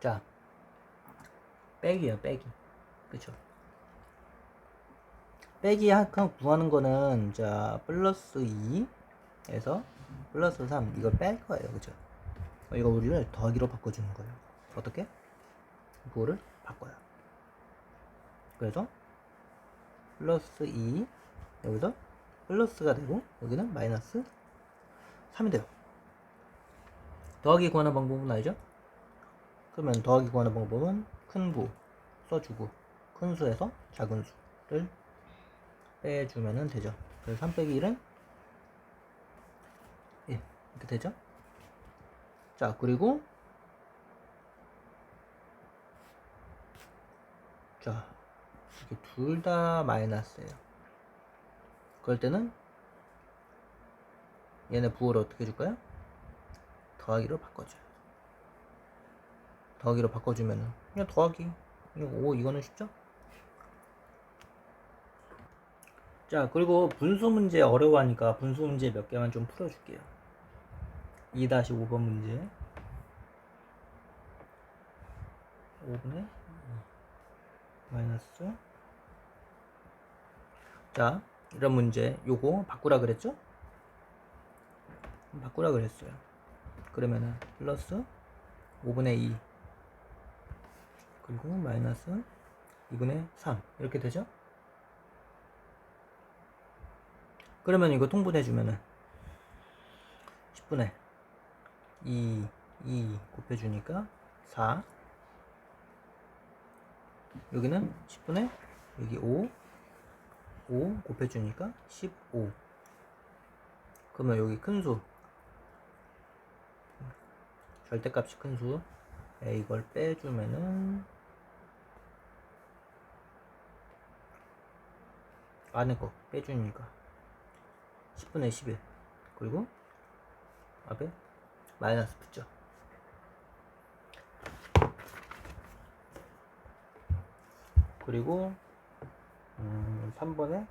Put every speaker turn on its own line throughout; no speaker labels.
자, 빼기요, 빼기. 그쵸? 빼기 한칸 구하는 거는, 자, 플러스 2에서 플러스 3. 이걸 뺄 거예요. 그쵸? 어, 이거 우리를 더하기로 바꿔주는 거예요. 어떻게? 그거를 바꿔요. 그래서, 플러스 2, 여기서 플러스가 되고, 여기는 마이너스 3이 돼요. 더하기 구하는 방법은 알죠? 그러면 더하기 구하는 방법은 큰부 써주고 큰 수에서 작은 수를 빼주면 되죠. 그래서 3 빼기 1은 1 이렇게 되죠. 자 그리고 자 이게 둘 다 마이너스예요. 그럴 때는 얘네 부호를 어떻게 줄까요? 더하기로 바꿔줘요. 더하기로 바꿔주면은 그냥 더하기. 5 이거는 쉽죠? 자 그리고 분수 문제 어려워하니까 분수 문제 몇 개만 좀 풀어줄게요. 2-5번 문제. 5분의 마이너스. 자 이런 문제. 요거 바꾸라 그랬죠? 바꾸라 그랬어요. 그러면은 플러스 5분의 2 그리고 마이너스 2분의 3 이렇게 되죠? 그러면 이거 통분해주면은 10분의 2, 2 곱해주니까 4 여기는 10분의 여기 5 5 곱해주니까 15 그러면 여기 큰수 절대값이 큰수 이걸 빼주면은 안에 거 빼주니까. 10분의 11 그리고 앞에 마이너스 붙죠. 그리고 음, 3번에?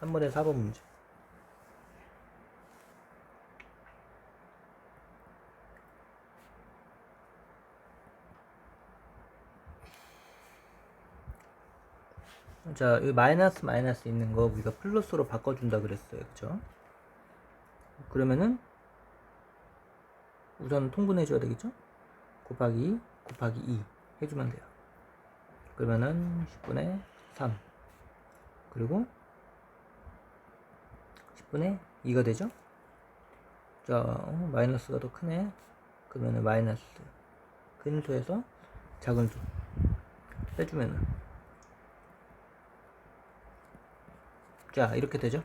3번에 4번 문제 자, 이 마이너스 마이너스 있는 거 우리가 플러스로 바꿔준다 그랬어요. 그쵸? 그러면은 우선 통분해줘야 되겠죠? 곱하기 2, 곱하기 2 해주면 돼요. 그러면은 10분의 3 그리고 10분의 2가 되죠? 자, 어, 마이너스가 더 크네. 그러면은 마이너스 큰 수에서 작은 수 빼주면은 자 이렇게 되죠